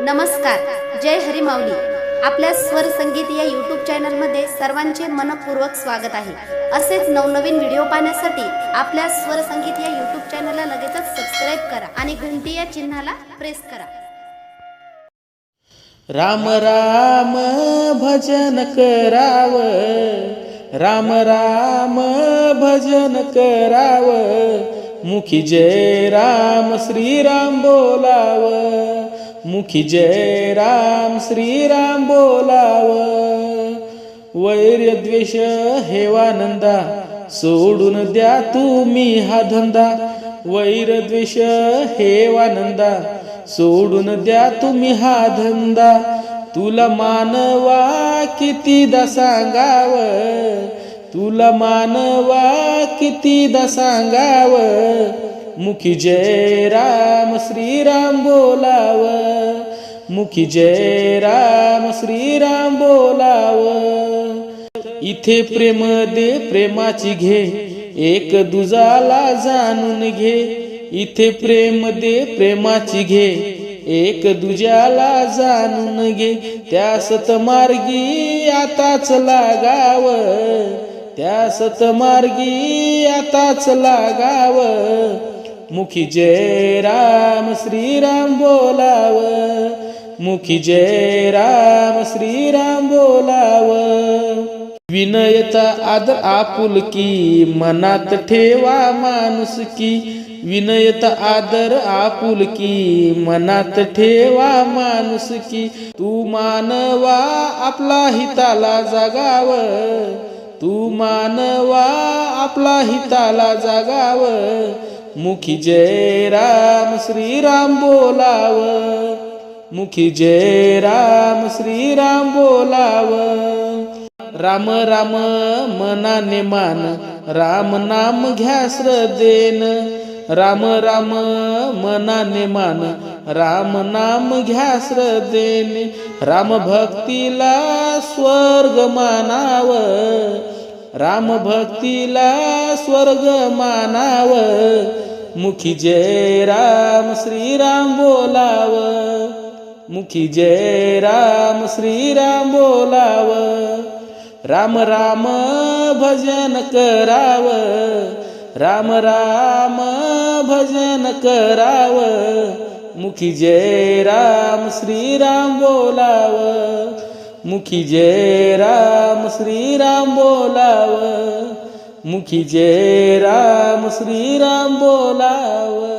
नमस्कार जय हरी आपल्या स्वर संगीत या यूट्यूब चॅनलमध्ये सर्वांचे मनपूर्वक स्वागत आहे. असेच नवनवीन व्हिडिओ पाहण्यासाठी आपल्या स्वर संगीत या यूट्यूब चॅनलला लगेचच सबस्क्राईब करा आणि घंटी या चिन्हाला प्रेस करा. राम राम भजन कराव. राम राम भजन कराव. मुखी जय राम श्रीराम बोलाव. मुखी जय राम श्रीराम बोलाव. वैर्य द्वेष हेवानंदा सोडून द्या तुम्ही हा धंदा. वैर द्वेष हेवानंदा सोडून द्या तुम्ही हा धंदा. तुला मानवा कितीदा सांगाव. तुला मानवा कितीदा सांगाव. मुखी जय राम श्रीराम बोलाव मुखी जय राम श्रीराम बोलाव. इथे प्रेम दे प्रेमाची घे एक दुजाला जाणून घे. इथे प्रेम दे प्रेमाची घे एक दुजाला जाणून घे. त्या सतमार्गी आताच लागाव त्या सतमार्गी आताच लागाव. मुखी जय राम श्रीराम बोलाव. मुखी जय राम श्रीराम बोलाव. विनयता आदर आपुलकी मनात ठेवा माणुसकी विनयता आदर आपुलकी मनात ठेवा माणुसकी तू मानवा आपला हिताला जगाव. तू मानवा आपला हिताला जगाव. मुखी जय राम श्रीराम बोलाव. मुखी जय राम श्रीराम बोलाव. राम राम मनाने मान. राम नाम घ्या श्रद्धेन. राम राम मनाने मान. राम नाम घ्या श्रद्धेने. राम भक्तीला स्वर्ग मानाव. राम भक्तीला स्वर्ग मानाव. मुखी जय राम श्रीराम बोलाव. मुखी जय राम श्रीराम बोलाव. राम राम भजन कराव. राम राम भजन कराव. मुखी जय राम श्रीराम बोलाव. मुखी जय राम श्रीराम बोलाव. मुखी जय राम श्रीराम बोलाव.